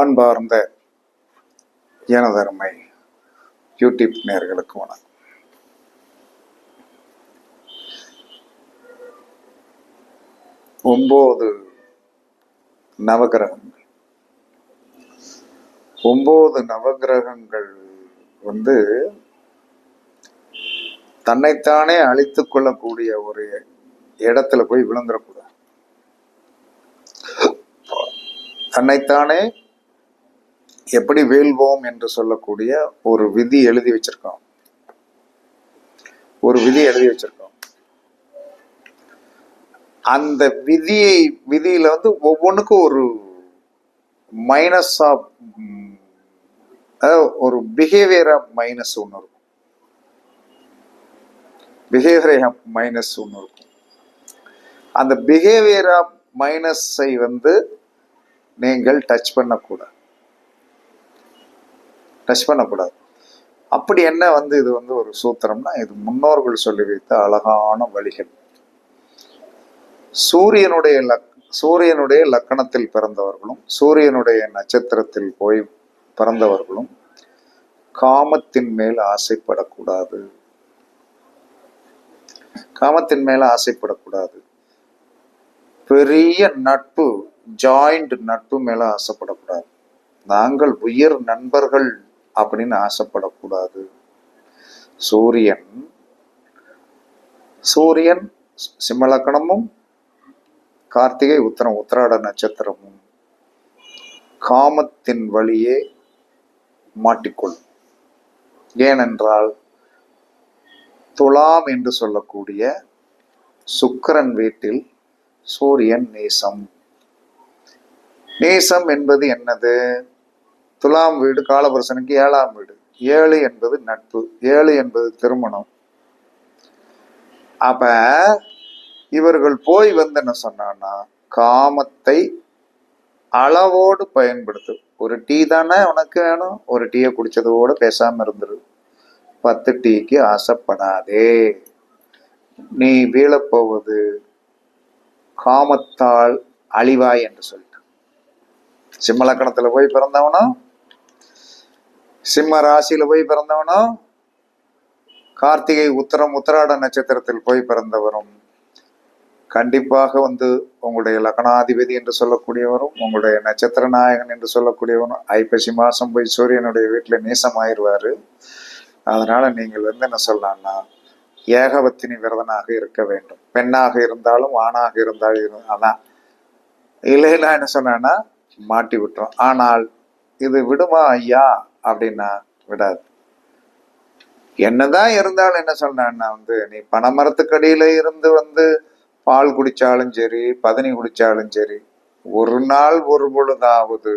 அன்பார்ந்த எனதருமை யூடியூப் நேர்களுக்கு வணக்கம். ஒன்பது நவகிரகங்கள். ஒன்பது நவகிரகங்கள் வந்து தன்னைத்தானே அழித்து கொள்ளக்கூடிய ஒரு இடத்துல போய் விழுந்துடக்கூடாது தன்னைத்தானே எப்படி வீழ்வோம் என்று சொல்லக்கூடிய ஒரு விதி எழுதி வச்சிருக்கோம். ஒரு விதி எழுதி வச்சிருக்கோம். அந்த விதியை விதியில வந்து ஒவ்வொன்றுக்கும் ஒரு மைனஸ் ஆஃப் ஒரு பிஹேவியர் ஆஃப் மைனஸ் ஒன்று இருக்கும். பிஹேவியர் ஆஃப் மைனஸ் ஒன்று இருக்கும். அந்த பிஹேவியர் ஆஃப் மைனஸை வந்து நீங்கள் டச் பண்ணக்கூடாது. டச் பண்ணக்கூடாது. அப்படி என்ன வந்து இது வந்து ஒரு சூத்திரம்னா இது முன்னோர்கள் சொல்லி வைத்த அழகான வழிகள். சூரியனுடைய லக் சூரியனுடைய லக்கணத்தில் பிறந்தவர்களும் சூரியனுடைய நட்சத்திரத்தில் போய் பிறந்தவர்களும் காமத்தின் மேல் ஆசைப்படக்கூடாது. காமத்தின் மேல ஆசைப்படக்கூடாது. பெரிய நட்பு ஜாயிண்ட் நட்பு மேல ஆசைப்படக்கூடாது. நாங்கள் உயர் நண்பர்கள் அப்படின்னு ஆசைப்படக்கூடாது. சூரியன் சூரியன் சிம்மலக்கணமும் கார்த்திகை உத்தரம் உத்திராட நட்சத்திரமும் காமத்தின் வழியே மாட்டிக்கொள்ளும் ஏனென்றால் துலாம் என்று சொல்லக்கூடிய சுக்கிரன் வீட்டில் சூரியன் நேசம். நேசம் என்பது என்னது? துலாம் வீடு காலபுரசனுக்கு ஏழாம் வீடு. ஏழு என்பது நட்பு ஏழு என்பது திருமணம். அப்ப இவர்கள் போய் வந்து என்ன சொன்னான்னா காமத்தை அளவோடு பயன்படுத்து. ஒரு டீ தானே உனக்கு வேணும்? ஒரு டீயை குடிச்சதோடு பேசாம இருந்துரு. பத்து டீக்கு ஆசைப்படாதே. நீ வீழப்போவது காமத்தால் அழிவாய் என்று சொல்லிட்டு சிம்மலக்கணத்துல போய் பிறந்தவனும் சிம்ம ராசியில போய் பிறந்தவனும் கார்த்திகை உத்தரம் உத்தராட நட்சத்திரத்தில் போய் பிறந்தவரும் கண்டிப்பாக வந்து உங்களுடைய லக்னாதிபதி என்று சொல்லக்கூடியவரும் உங்களுடைய நட்சத்திர நாயகன் என்று சொல்லக்கூடியவரும் ஐப்பசி மாசம் போய் சூரியனுடைய வீட்டுல நேசமாயிருவாரு. அதனால நீங்கள் வந்து என்ன சொல்லலாம்னா ஏகபத்தினி விரதனாக இருக்க வேண்டும். பெண்ணாக இருந்தாலும் ஆணாக இருந்தாலும் அதான் இல்லைன்னா என்ன சொன்னேன்னா மாட்டி விட்டுரும். ஆனால் இது விடுமா ஐயா? அப்படின்னா விடாது. என்னதான் இருந்தாலும் என்ன சொன்னேன்னா வந்து நீ பனைமரத்துக்கடியில இருந்து வந்து பால் குடிச்சாலும் சரி பதனி குடிச்சாலும் சரி ஒரு நாள் ஒரு பொழுதாவது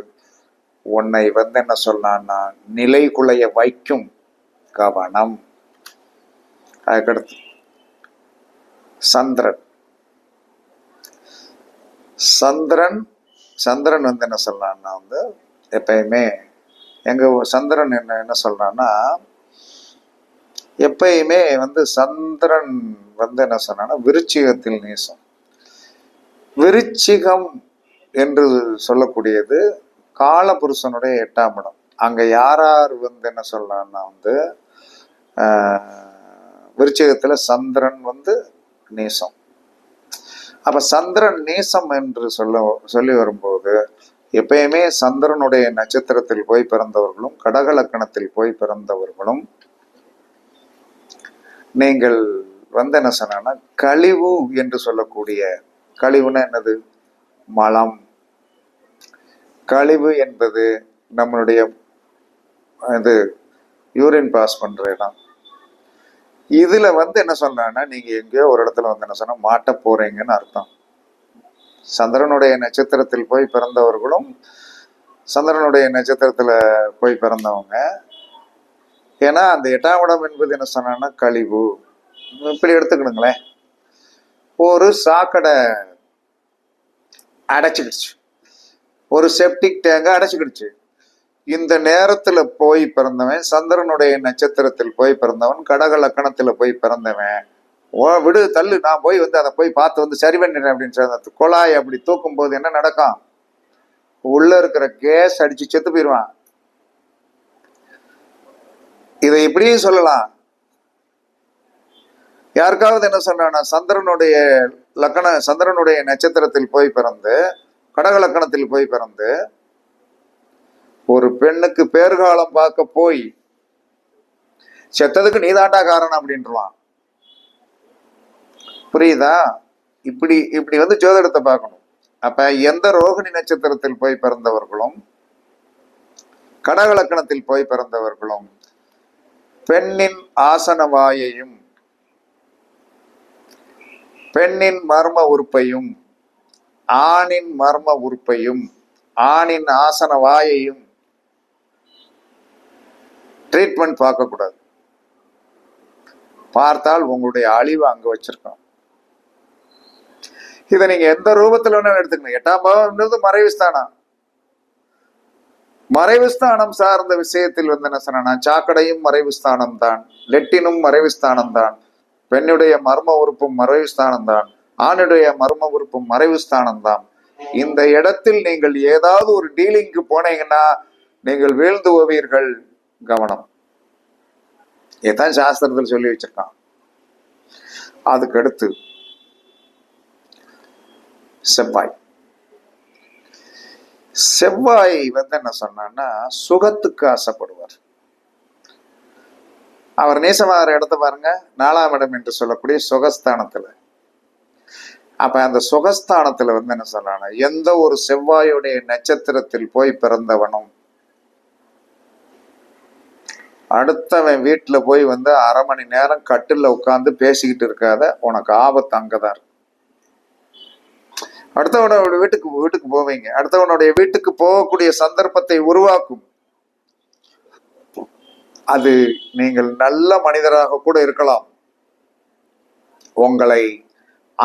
உன்னை வந்து என்ன சொன்னான்னா நிலை குலைய வைக்கும் கவனம். அதுக்கடுத்து சந்திரன். சந்திரன் சந்திரன் வந்து என்ன சொல்லலாம்னா வந்து எப்பயுமே எங்கள் சந்திரன் என்ன என்ன சொல்கிறான்னா எப்பயுமே வந்து சந்திரன் வந்து என்ன சொன்னான்னா விருச்சிகத்தில் நேசம். விருச்சிகம் என்று சொல்லக்கூடியது காலபுருஷனுடைய எட்டாம் இடம். அங்கே யார் யார் வந்து என்ன சொல்லலாம்னா வந்து விருச்சிகத்தில் சந்திரன் வந்து நேசம். அப்போ சந்திரன் நேசம் என்று சொல்ல சொல்லி வரும்போது எப்பயுமே சந்திரனுடைய நட்சத்திரத்தில் போய் பிறந்தவர்களும் கடக லக்கணத்தில் போய் பிறந்தவர்களும் நீங்கள் வந்து என்ன சொன்னா கழிவு என்று சொல்லக்கூடிய கழிவுனா என்னது? மலம். கழிவு என்பது நம்மளுடைய இது யூரின் பாஸ் பண்ற இடம். இதுல வந்து என்ன சொல்றாங்கன்னா நீங்க எங்கேயோ ஒரு இடத்துல வந்து என்ன சொன்னா மாட்ட போறீங்கன்னு அர்த்தம். சந்திரனுடைய நட்சத்திரத்தில் போய் பிறந்தவர்களும் சந்திரனுடைய நட்சத்திரத்தில் போய் பிறந்தவங்க. ஏன்னா அந்த எட்டாம் இடம் என்பது என்ன சொன்னா கழிவு. இப்படி எடுத்துக்கணுங்களேன். ஒரு சாக்கடை அடைச்சிக்கிடுச்சு. ஒரு செப்டிக் டேங்கை அடைச்சிக்கிடுச்சு. இந்த நேரத்தில் போய் பிறந்தவன் சந்திரனுடைய நட்சத்திரத்தில் போய் பிறந்தவன் கடக லக்கணத்தில் போய் பிறந்தவன். ஓ விடு தள்ளு நான் போய் வந்து அதை போய் பார்த்து வந்து சரி பண்ணிடுறேன் அப்படின்னு சொல்லி அந்த குழாய் அப்படி தூக்கும் போது என்ன நடக்கும்? உள்ள இருக்கிற கேஸ் அடிச்சு செத்து போயிடுவான். இதை இப்படியும் சொல்லலாம். யாருக்காவது என்ன சொல்றானா சந்திரனுடைய லக்கண சந்திரனுடைய நட்சத்திரத்தில் போய் பிறந்து கடக லக்கணத்தில் போய் பிறந்து ஒரு பெண்ணுக்கு பேர்காலம் பார்க்க போய் செத்ததுக்கு நீதாண்டா காரணம் அப்படின்றான் புரியுதா? இப்படி இப்படி வந்து ஜோதிடத்தை பார்க்கணும். அப்ப எந்த ரோகிணி நட்சத்திரத்தில் போய் பிறந்தவர்களும் கடகலக்கணத்தில் போய் பிறந்தவர்களும் பெண்ணின் ஆசன வாயையும் பெண்ணின் மர்ம உறுப்பையும் ஆணின் மர்ம உறுப்பையும் ஆணின் ஆசன வாயையும் ட்ரீட்மெண்ட் பார்க்கக்கூடாது. பார்த்தால் உங்களுடைய அழிவு அங்க வச்சிருக்கோம். இதை நீங்க எந்த ரூபத்துல வேணாலும் எடுத்துக்கணும். எட்டாம் பாவம்ன்றது மறைவு ஸ்தானம். சார்ந்த விஷயத்தில் வந்து என்ன சொன்னா சாக்கடையும் மறைவுஸ்தானம் தான் லெட்டினும் மறைவு ஸ்தானம் தான் பெண்ணுடைய மர்ம உறுப்பும் மறைவுஸ்தானம் தான் ஆணுடைய மர்ம உறுப்பும் மறைவுஸ்தானம் தான் இந்த இடத்தில் நீங்கள் ஏதாவது ஒரு டீலிங்க்கு போனீங்கன்னா நீங்கள் வீழ்ந்து ஓவீர்கள் கவனம். இதான் சாஸ்திரத்தில் சொல்லி வச்சிருக்கான். அதுக்கடுத்து செவ்வாய். செவ்வாய் வந்து என்ன சொன்னான்னா சுகத்துக்கு ஆசைப்படுவார். அவர் நேசமாகிற இடத்த பாருங்க நாலாம் இடம் என்று சொல்லக்கூடிய சுகஸ்தானத்துல. அப்ப அந்த சுகஸ்தானத்துல வந்து என்ன சொன்னான்னா எந்த ஒரு செவ்வாயுடைய நட்சத்திரத்தில் போய் பிறந்தவனும் அடுத்தவன் வீட்டுல போய் வந்து அரை மணி நேரம் கட்டில் உட்காந்து பேசிக்கிட்டு இருக்காத உனக்கு ஆபத்து அங்கதான் இருக்கு. அடுத்தவனோட வீட்டுக்கு வீட்டுக்கு போவீங்க அடுத்தவனுடைய வீட்டுக்கு போகக்கூடிய சந்தர்ப்பத்தை உருவாக்கும். அது நீங்கள் நல்ல மனிதராக கூட இருக்கலாம். உங்களை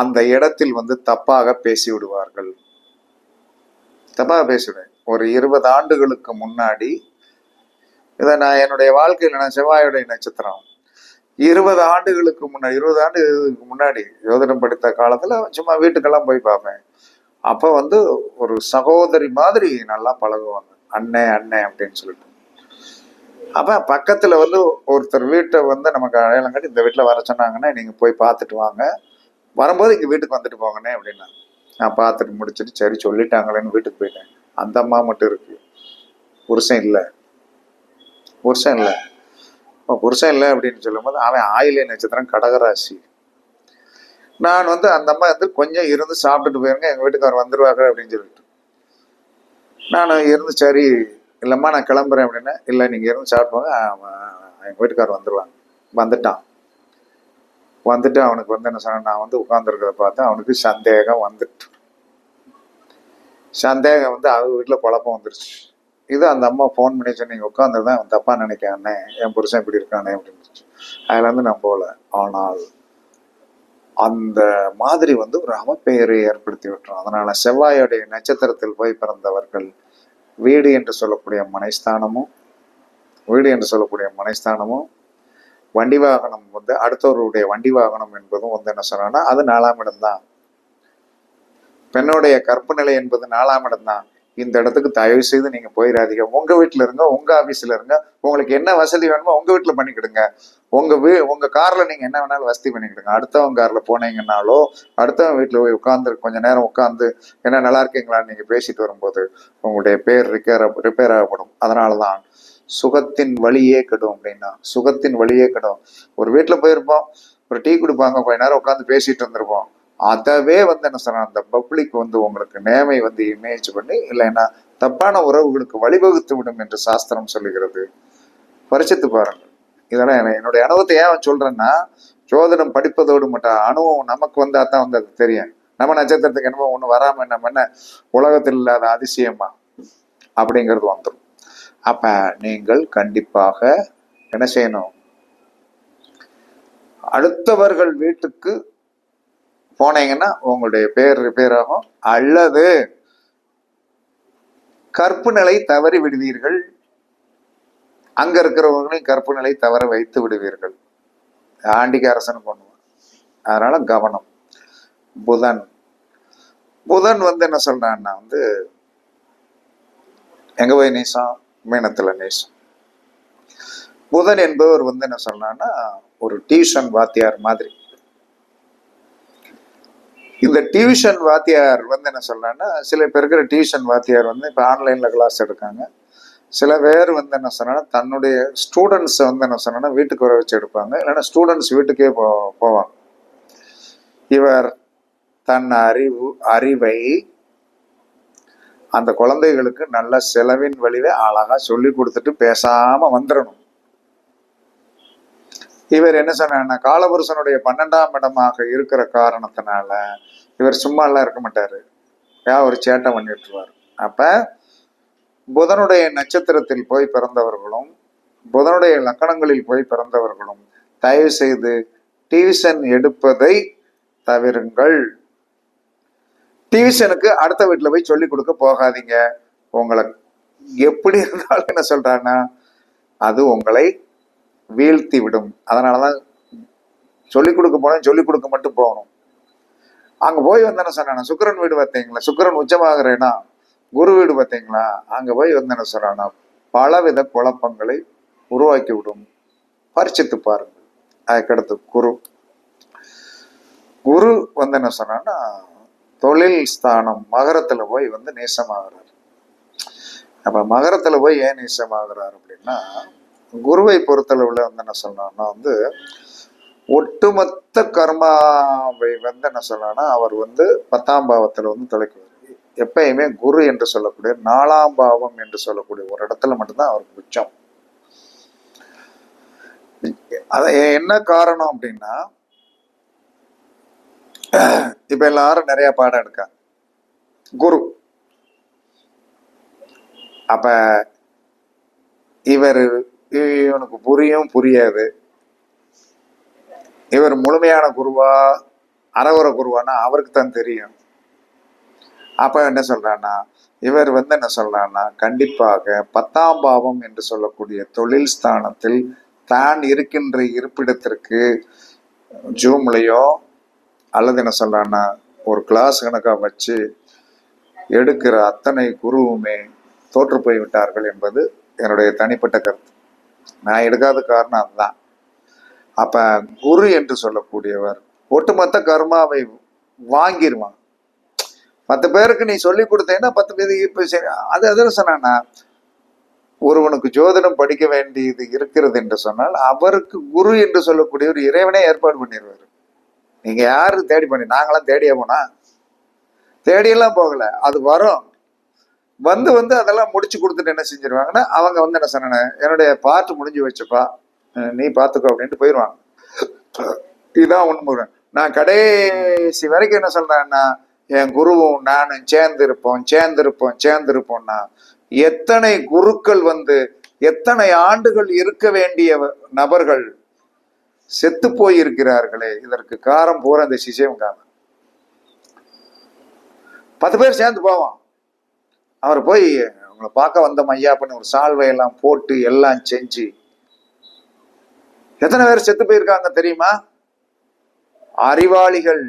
அந்த இடத்தில் வந்து தப்பாக பேசி விடுவார்கள் தப்பாக பேசிவிடுவேன் ஒரு இருபது ஆண்டுகளுக்கு முன்னாடி இதை நான் என்னுடைய வாழ்க்கையில் நான் செவ்வாயுடைய நட்சத்திரம். இருபது ஆண்டுகளுக்கு முன்னாடி இருபது ஆண்டுகளுக்கு முன்னாடி யோதனம் படித்த காலத்துல சும்மா வீட்டுக்கெல்லாம் போய் பார்ப்பேன். அப்போ வந்து ஒரு சகோதரி மாதிரி நல்லா பழகுவாங்க. அண்ணே அண்ணே அப்படின்னு சொல்லிட்டு. அப்ப பக்கத்துல வந்து ஒருத்தர் வீட்டை வந்து நமக்கு அடையாளம் காட்டி இந்த வீட்டுல வர சொன்னாங்கன்னா நீங்க போய் பார்த்துட்டு வாங்க. வரும்போது இங்க வீட்டுக்கு வந்துட்டு போங்கண்ணே அப்படின்னா. நான் பார்த்துட்டு முடிச்சுட்டு சரி சொல்லிட்டாங்களேன்னு வீட்டுக்கு போயிட்டேன். அந்த அம்மா மட்டும் இருக்கு. புருஷன் இல்லை. புருஷன் இல்லை. புருஷன் இல்லை அப்படின்னு சொல்லும்போது அவன் ஆயிலே நட்சத்திரம் கடகராசி. நான் வந்து அந்த அம்மா வந்து கொஞ்சம் இருந்து சாப்பிட்டுட்டு போயிருங்க எங்கள் வீட்டுக்கார் வந்துடுவாங்க அப்படின்னு சொல்லிட்டு. நான் இருந்து சரி இல்லைம்மா நான் கிளம்புறேன் அப்படின்னா இல்லை நீங்கள் இருந்து சாப்பிடுவாங்க எங்கள் வீட்டுக்கார் வந்துடுவாங்க வந்துட்டான். வந்துட்டு அவனுக்கு வந்து என்ன சொன்ன நான் வந்து உட்காந்துருக்கிறத பார்த்து அவனுக்கு சந்தேகம் வந்துட்டு. சந்தேகம் வந்து அவங்க வீட்டில் குழப்பம் வந்துருச்சு. இது அந்த அம்மா ஃபோன் பண்ணி சொன்னீங்க உட்காந்துருந்தேன் அவன் தப்பா நினைக்கானே என் புருஷன் இப்படி இருக்கானே? அப்படின்னு அதுல இருந்து நான் போகல. ஆனால் அந்த மாதிரி வந்து ஒரு அவப்பெயரை ஏற்படுத்தி விட்டுரும். அதனால செவ்வாயுடைய நட்சத்திரத்தில் போய் பிறந்தவர்கள் வீடு என்று சொல்லக்கூடிய மனைஸ்தானமும் வீடு என்று சொல்லக்கூடிய மனைஸ்தானமும் வண்டி வாகனம் வந்து அடுத்தவருடைய வண்டி வாகனம் என்பதும் வந்து என்ன சொன்னா அது நாலாம் இடம்தான் பெண்ணுடைய கற்பு நிலை என்பது நாலாம் இடம்தான் இந்த இடத்துக்கு தயவு செய்து நீங்க போயிடாதீங்க. உங்க வீட்டுல இருங்க உங்க ஆபீஸ்ல இருங்க. உங்களுக்கு என்ன வசதி வேணுமோ உங்க வீட்டுல பண்ணிக்கிடுங்க. உங்க வீ உங்க கார்ல நீங்க என்ன வேணாலும் வசதி பண்ணிக்கிடுங்க. அடுத்தவங்க கார்ல போனீங்கன்னாலோ அடுத்தவங்க வீட்டுல போய் உட்காந்து கொஞ்ச நேரம் உட்காந்து என்ன நல்லா இருக்கீங்களான்னு நீங்க பேசிட்டு வரும்போது உங்களுடைய பேர் ரிப்பேர் ரிப்பேர் ஆகப்படும். அதனாலதான் சுகத்தின் வழியே கெடும் அப்படின்னா சுகத்தின் வழியே கெடும். ஒரு வீட்டுல போயிருப்போம் ஒரு டீ கொடுப்பாங்க கொஞ்ச நேரம் உட்காந்து பேசிட்டு இருந்திருப்போம். அதவே வந்து என்ன சொல்றாங்க அந்த பப்ளிக் வந்து உங்களுக்கு நேமை வந்து இமேஜ் பண்ணி இல்லைன்னா தப்பான உறவுகளுக்கு வழிவகுத்து விடும் என்று சாஸ்திரம் சொல்லுகிறது. பரிசித்து பாருங்கள். இதெல்லாம் என்ன- என்னுடைய அனுபவத்தை ஏன் சொல்றேன்னா ஜோதிடம் படிப்பதோடு மட்டும் அனுபவம் நமக்கு வந்தா தான் வந்து அது தெரியும். நம்ம நட்சத்திரத்துக்கு என்னமோ ஒண்ணு வராம நம்ம என்ன உலகத்தில் இல்லாத அதிசயமா அப்படிங்கிறது வந்துடும் அப்ப நீங்கள் கண்டிப்பாக என்ன செய்யணும்? அடுத்தவர்கள் வீட்டுக்கு போனீங்கன்னா உங்களுடைய பேர் ரிப்பேர் ஆகும் அல்லது கற்பு நிலை தவறி விடுவீர்கள். அங்க இருக்கிறவங்களையும் கற்பு நிலை தவற வைத்து விடுவீர்கள். ஆண்டிக்கு அரசன் பண்ணுவான். அதனால கவனம். புதன். புதன் வந்து என்ன சொல்றான்னா வந்து எங்க போய் நேசம்? மீனத்துல நேசம். புதன் என்பவர் வந்து என்ன சொன்னான்னா ஒரு டியூஷன் வாத்தியார் மாதிரி. இந்த டியூஷன் வாத்தியார் வந்து என்ன சொல்றான்னா சில பேர் இருக்கிற டியூஷன் வாத்தியார் வந்து இப்போ ஆன்லைனில் கிளாஸ் எடுக்காங்க. சில பேர் வந்து என்ன சொன்னா தன்னுடைய ஸ்டூடெண்ட்ஸை வந்து என்ன சொன்னா வீட்டுக்கு வர வச்சு எடுப்பாங்க. இல்லைன்னா ஸ்டூடெண்ட்ஸ் வீட்டுக்கே போ போவாங்க. இவர் தன் அறிவு அறிவை அந்த குழந்தைகளுக்கு நல்ல செலவின் வழியில அழகா சொல்லி கொடுத்துட்டு பேசாம வந்துடணும் இவர் என்ன சொன்னா காலபுருஷனுடைய பன்னெண்டாம் இடமாக இருக்கிற காரணத்தினால இவர் சும்மா எல்லாம் இருக்க மாட்டாரு. ஏன் ஒரு சேட்டை பண்ணிட்டுருவார். அப்ப புதனுடைய நட்சத்திரத்தில் போய் பிறந்தவர்களும் புதனுடைய லக்கணங்களில் போய் பிறந்தவர்களும் தயவு செய்து டியூஷன் எடுப்பதை தவிருங்கள். டியூஷனுக்கு அடுத்த வீட்டில் போய் சொல்லி கொடுக்க போகாதீங்க. உங்களை எப்படி இருந்தாலும் என்ன சொல்கிறான்னா அது உங்களை வீழ்த்தி விடும். அதனாலதான் சொல்லிக் கொடுக்க போனால் சொல்லிக் கொடுக்க மட்டும் போகணும். அங்க போய் வந்து என்ன சொன்னானா சுக்கிரன் வீடு பார்த்தீங்களா? சுக்கிரன் உச்சமாகிற இடம் குரு வீடு பார்த்தீங்களா? அங்க போய் வந்து என்ன பலவித குழப்பங்களை உருவாக்கி விடும். பரிசித்து பாருங்கள். அதுக்கடுத்து குரு. குரு வந்து என்ன சொன்னான்னா தொழில் ஸ்தானம் மகரத்துல போய் வந்து நேசமாகிறார். அப்ப மகரத்துல போய் ஏன் நேசமாகிறார் அப்படின்னா குருவை பொறுத்தளவில் வந்து என்ன சொல்லணும்னா வந்து ஒட்டுமொத்த கர்மாவை வந்து என்ன சொல்லணும்னா அவர் வந்து பத்தாம் பாவத்தில் வந்து தொலைக்குவார். எப்பயுமே குரு என்று சொல்லக்கூடிய நாலாம் பாவம் என்று சொல்லக்கூடிய ஒரு இடத்துல மட்டும்தான் அவருக்கு உச்சம். அது என்ன காரணம் அப்படின்னா இப்ப எல்லாரும் நிறைய பாடம் எடுக்காங்க குரு. அப்ப இவர் இவனுக்கு புரியும் புரியாது. இவர் முழுமையான குருவா அறகுற குருவானா அவருக்கு தான் தெரியும். அப்ப என்ன சொல்றான்னா இவர் வந்து என்ன சொல்றான்னா கண்டிப்பாக பத்தாம் பாவம் என்று சொல்லக்கூடிய தொழில் ஸ்தானத்தில் தான் இருக்கின்ற இருப்பிடத்திற்கு ஜூம்லயோ அல்லது என்ன சொல்றான்னா ஒரு கிளாஸ் கணக்காக வச்சு எடுக்கிற அத்தனை குருவுமே தோற்று போய் விட்டார்கள் என்பது என்னுடைய தனிப்பட்ட கருத்து. நான் எடுக்காத காரணம் அதுதான். அப்ப குரு என்று சொல்லக்கூடியவர் ஒட்டுமொத்த கர்மாவை வாங்கிடுவான் பத்து பேருக்கு நீ சொல்லி கொடுத்தேன்னா பத்து பேருக்கு இப்ப சரி அது அதில் சொன்னா ஒருவனுக்கு ஜோதிடம் படிக்க வேண்டியது இருக்கிறது என்று சொன்னால் அவருக்கு குரு என்று சொல்லக்கூடிய ஒரு இறைவனே ஏற்பாடு பண்ணிடுவார் நீங்க யாரு தேடி பண்ணி நாங்களாம் தேடியே போனா? தேடியெல்லாம் போகல. அது வரும். வந்து வந்து அதெல்லாம் முடிச்சு கொடுத்துட்டு என்ன செஞ்சிருவாங்கன்னா அவங்க வந்து என்ன சொன்ன என்னுடைய பாட்டு முடிஞ்சு வச்சுப்பா. நீ பார்த்துக்கோ அப்படின்ட்டு போயிடுவாங்க. இதுதான் உண்மை. நான் கடைசி வரைக்கும் என்ன சொல்றேன்னா என் குருவும் நானும் சேர்ந்திருப்போம் சேர்ந்திருப்போம் சேர்ந்திருப்போம்னா எத்தனை குருக்கள் வந்து எத்தனை ஆண்டுகள் இருக்க வேண்டிய நபர்கள் செத்து போயிருக்கிறார்களே இதற்கு காரம் பூரா இந்த சிஷியவங்க பத்து பேர் சேர்ந்து போவான் அவர் போய் உங்களை பார்க்க வந்த ஐயா பண்ணி ஒரு சால்வை எல்லாம் போட்டு எல்லாம் செஞ்சு. எத்தனை பேர் செத்து போயிருக்காங்க தெரியுமா? அறிவாளிகள்.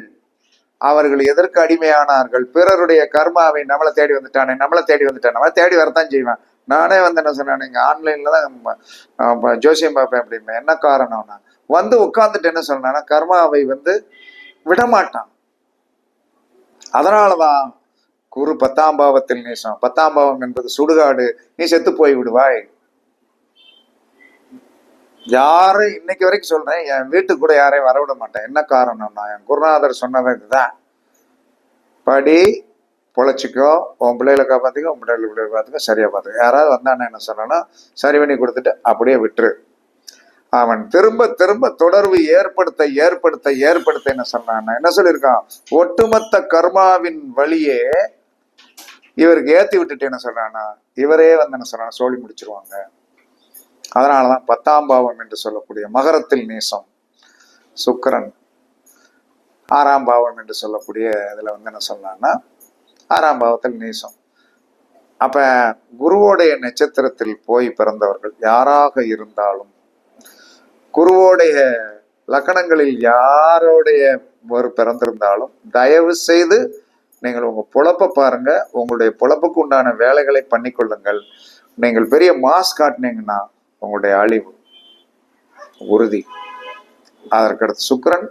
அவர்கள் எதற்கு அடிமையானார்கள்? பிறருடைய கர்மாவை நம்மளை தேடி வந்துட்டானே நம்மளை தேடி வந்துட்டான் நம்மளை தேடி வரத்தான் செய்வேன். நானே வந்து என்ன சொன்னேன் நீங்கள் ஆன்லைன்ல தான் ஜோசியம் பார்ப்பேன் அப்படின்னு என்ன காரணம்னா வந்து உட்காந்துட்டு என்ன சொன்னா கர்மாவை வந்து விடமாட்டான். அதனாலதான் குரு பத்தாம் பாவத்தில் நேசம். பத்தாம் பாவம் என்பது சுடுகாடு. நீ செத்து போய் விடுவாய். யாரும் இன்னைக்கு வரைக்கும் சொல்றேன் என் வீட்டுக்கு கூட யாரையும் வரவிட மாட்டேன். என்ன காரணம்னா என் குருநாதர் சொன்னது இதுதான். படி பொழைச்சிக்கோ உன் பிள்ளைகளை காப்பாத்திக்கோ உன் பிள்ளைகளை பிள்ளைகளை பார்த்துக்கோ சரியா பார்த்துக்கோ யாராவது வந்தானே என்ன சொல்லணும்? சரி பண்ணி கொடுத்துட்டு அப்படியே விட்டுரு. அவன் திரும்ப திரும்ப தொடர்பு ஏற்படுத்த ஏற்படுத்த ஏற்படுத்த என்ன சொன்னான் என்ன சொல்லியிருக்கான்? ஒட்டுமொத்த கர்மாவின் வழியே இவருக்கு ஏத்தி விட்டுட்டு என்ன சொல்றான்னா இவரே வந்து என்ன சொல்றானா சோழி முடிச்சிருவாங்க. அதனாலதான் பத்தாம் பாவம் என்று சொல்லக்கூடிய மகரத்தில் நேசம் சுக்கிரன். ஆறாம் பாவம் என்று சொல்லக்கூடிய இதுல வந்து என்ன சொல்லலாம்னா ஆறாம் பாவத்தில் நேசம். அப்ப குருவோடைய நட்சத்திரத்தில் போய் பிறந்தவர்கள் யாராக இருந்தாலும் குருவோடைய லக்கணங்களில் யாரோடைய ஒரு பிறந்திருந்தாலும் தயவு செய்து நீங்கள் உங்கள் பொழப்பை பாருங்கள் உங்களுடைய பொழப்புக்கு உண்டான வேலைகளை பண்ணிக்கொள்ளுங்கள். நீங்கள் பெரிய மாஸ் காட்டினீங்கன்னா உங்களுடைய அழிவு உறுதி. அதற்கடுத்து சுக்கரன்.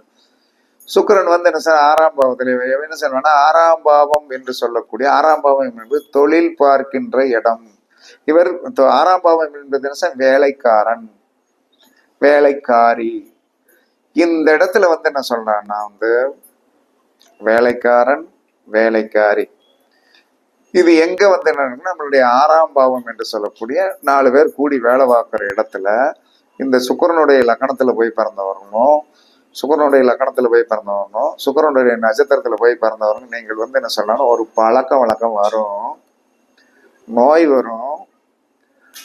சுக்கிரன் வந்து என்ன சார் ஆறாம் பாவத்தில் என்ன சொல்லுவேன்னா ஆறாம் பாவம் என்று சொல்லக்கூடிய ஆறாம் பாவம் என்பது தொழில் பார்க்கின்ற இடம். இவர் ஆறாம் பாவம் என்பது என்ன சார் வேலைக்காரன் வேலைக்காரி. இந்த இடத்துல வந்து என்ன சொல்றான்னா வந்து வேலைக்காரன் வேலைக்காரி. இது எங்க வந்து என்னன்னா நம்மளுடைய ஆறாம் பாவம் என்று சொல்லக்கூடிய நாலு பேர் கூடி வேலை பார்க்குற இடத்துல இந்த சுக்கரனுடைய லக்கணத்துல போய் பிறந்தவர்களும் சுக்கரனுடைய லக்கணத்துல போய் பிறந்தவரணும் சுக்கரனுடைய நட்சத்திரத்துல போய் பிறந்தவர்களும் நீங்கள் வந்து என்ன சொல்லணும் ஒரு பழக்க வழக்கம் வரும். நோய் வரும்.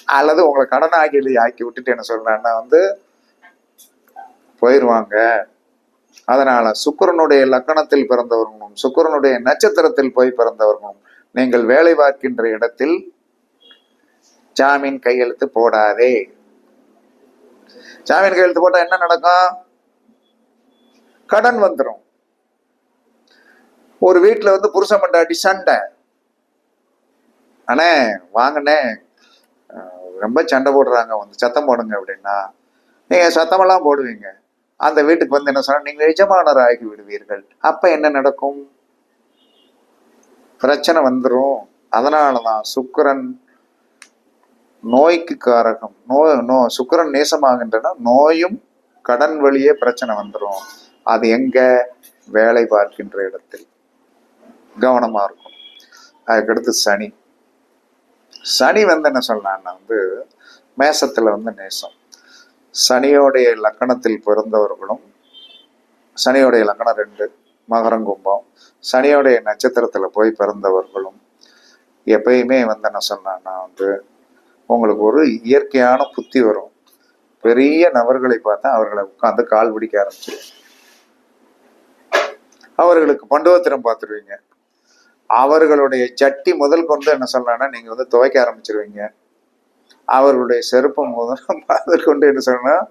அல்லது உங்களை கடன் ஆக்கி ஆக்கி விட்டுட்டு என்ன சொல்றாங்கன்னா வந்து போயிடுவாங்க அதனால சுக்கரனுடைய லக்கணத்தில் பிறந்தவர்களும் சுக்கிரனுடைய நட்சத்திரத்தில் போய் பிறந்தவர்களும் நீங்கள் வேலை பார்க்கின்ற இடத்தில் ஜாமீன் கையெழுத்து போடாதே. ஜாமீன் கையெழுத்து போட்டா என்ன நடக்கும்? கடன் வந்துடும் ஒரு வீட்டுல வந்து புருஷன் மண்டாட்டி சண்டை. அண்ணே வாங்கண்ணே. ரொம்ப சண்டை போடுறாங்க வந்து சத்தம் போடுங்க அப்படின்னா நீங்க சத்தமெல்லாம் போடுவீங்க. அந்த வீட்டுக்கு வந்து என்ன சொன்னால் நீங்கள் எஜமானர் ஆகி விடுவீர்கள். அப்போ என்ன நடக்கும்? பிரச்சனை வந்துடும் அதனால தான் சுக்கிரன் நோய்க்கு காரகம். நோய் நோ சுக்கரன் நேசமாகின்றன நோயும் கடன் வழியே பிரச்சனை வந்துடும் அது எங்க? வேலை பார்க்கின்ற இடத்தில். கவனமா இருக்கும் அதுக்கடுத்து சனி. சனி வந்து என்ன சொல்லலான்னா வந்து மேசத்துல வந்து நேசம். சனியோடைய லக்கணத்தில் பிறந்தவர்களும் சனியோடைய லக்கணம் ரெண்டு மகரங்கும்பம் சனியோடைய நட்சத்திரத்தில் போய் பிறந்தவர்களும் எப்பயுமே வந்து என்ன சொன்னான்னா வந்து உங்களுக்கு ஒரு இயற்கையான புத்தி வரும். பெரிய நபர்களை பார்த்தா அவர்களை உட்காந்து கால் பிடிக்க ஆரம்பிச்சிடும் அவர்களுக்கு பண்டுவத்திரம் பார்த்துருவீங்க. அவர்களுடைய சட்டி முதல் கொண்டு என்ன சொல்லலாம்னா நீங்கள் வந்து துவைக்க ஆரம்பிச்சிருவீங்க. அவர்களுடைய செருப்பு முதல் பார்த்துக்கொண்டு என்ன சொன்னால்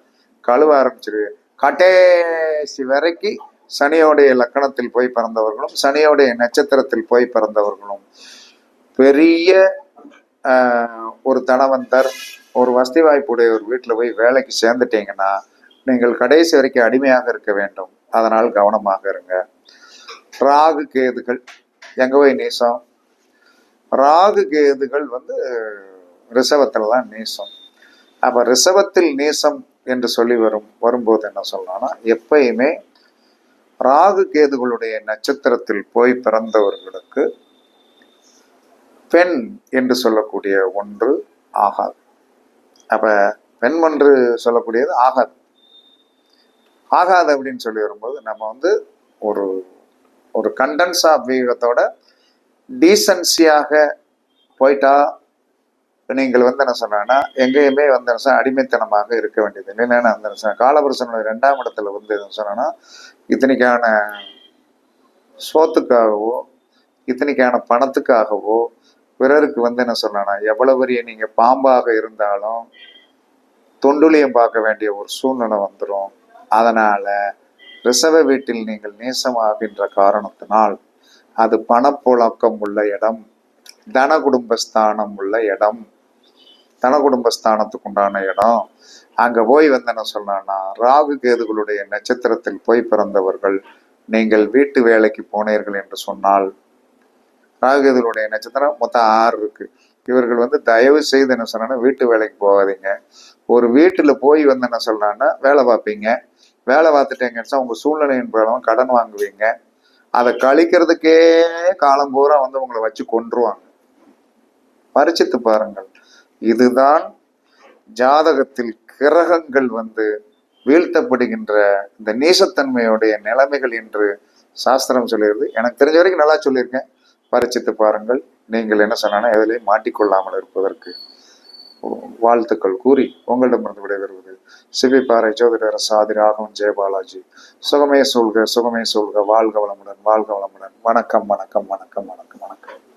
கழுவ ஆரம்பிச்சிருவீங்க கடைசி வரைக்கும் சனியோடைய லக்கணத்தில் போய் பிறந்தவர்களும் சனியோடைய நட்சத்திரத்தில் போய் பிறந்தவர்களும். பெரிய ஒரு தனவந்தர் ஒரு வசதி வாய்ப்புடைய ஒரு வீட்டில் போய் வேலைக்கு சேர்ந்துட்டீங்கன்னா நீங்கள் கடைசி வரைக்கும் அடிமையாக இருக்க வேண்டும். அதனால் கவனமாக இருங்க. ராகு கேதுகள் எங்க போய் நேசம்? ராகு கேதுகள் வந்து ரிசவத்தில் தான் நேசம். அப்போ ரிசவத்தில் நேசம் என்று சொல்லி வரும் வரும்போது என்ன சொல்லலாம்னா எப்பயுமே ராகு கேதுகளுடைய நட்சத்திரத்தில் போய் பிறந்தவர்களுக்கு பெண் என்று சொல்லக்கூடிய ஒன்று ஆகாது. அப்போ பெண் ஒன்று சொல்லக்கூடியது ஆகாது. ஆகாது அப்படின்னு சொல்லி வரும்போது நம்ம வந்து ஒரு ஒரு கண்டன்ஸ் ஆஃப் வீகத்தோட டீசன்சியாக போயிட்டா நீங்கள் வந்து என்ன சொன்னேன்னா எங்கேயுமே வந்து என்ன அடிமைத்தனமாக இருக்க வேண்டியது இல்லைன்னா வந்து என்ன காலபுருஷனுடைய ரெண்டாம் இடத்துல வந்து என்ன சொன்னோன்னா இத்தனைக்கான சோத்துக்காகவோ இத்தனைக்கான பணத்துக்காகவோ பிறருக்கு வந்து என்ன சொன்னா எவ்வளவு பெரிய நீங்க பாம்பாக இருந்தாலும் தொண்டுலியம் பார்க்க வேண்டிய ஒரு சூழ்நிலை வந்துடும் அதனால ரிசவ வீட்டில் நீங்கள் நேசமாகின்ற காரணத்தினால் அது பணப்புழக்கம் உள்ள இடம் தன குடும்பஸ்தானம் உள்ள இடம் தன குடும்பஸ்தானத்துக்கு உண்டான இடம். அங்க போய் வந்து என்ன சொன்னான்னா ராகு கேதுகளுடைய நட்சத்திரத்தில் போய் பிறந்தவர்கள் நீங்கள் வீட்டு வேலைக்கு போனீர்கள் என்று சொன்னால் ராகு கேதுகளுடைய நட்சத்திரம் மொத்தம் ஆறு இருக்கு. இவர்கள் வந்து தயவு செய்து என்ன சொன்னா வீட்டு வேலைக்கு போகாதீங்க. ஒரு வீட்டுல போய் வந்து என்ன சொல்றான்னா வேலை பார்ப்பீங்க. வேலை பார்த்துட்டீங்கன்னு சொன்னா உங்க சூழ்நிலையின் பிரகாரம் கடன் வாங்குவீங்க. அதை கழிக்கிறதுக்கே காலம் பூரா வந்து உங்களை வச்சு கொன்றுவாங்க. பரிச்சித்து பாருங்கள். இதுதான் ஜாதகத்தில் கிரகங்கள் வந்து வீழ்த்தப்படுகின்ற இந்த நீசத்தன்மையுடைய நிலைமைகள் என்று சாஸ்திரம் சொல்லிடுது எனக்கு தெரிஞ்ச வரைக்கும் நல்லா சொல்லியிருக்கேன். பரிச்சித்து பாருங்கள். நீங்கள் என்ன சொன்னா எதிலையும் மாட்டிக்கொள்ளாமல் இருப்பதற்கு வாழ்த்துக்கள் கூறி உங்களிடமிருந்து விடைபெறுவது. சிபிபாறை ஜோதிடர் சாதி ராகவன் ஜெயபாலாஜி. சுகமே சொல்க சுகமே சொல்க வாழ்க வளமுடன் வாழ்க வளமுடன். வணக்கம் வணக்கம் வணக்கம் வணக்கம் வணக்கம்.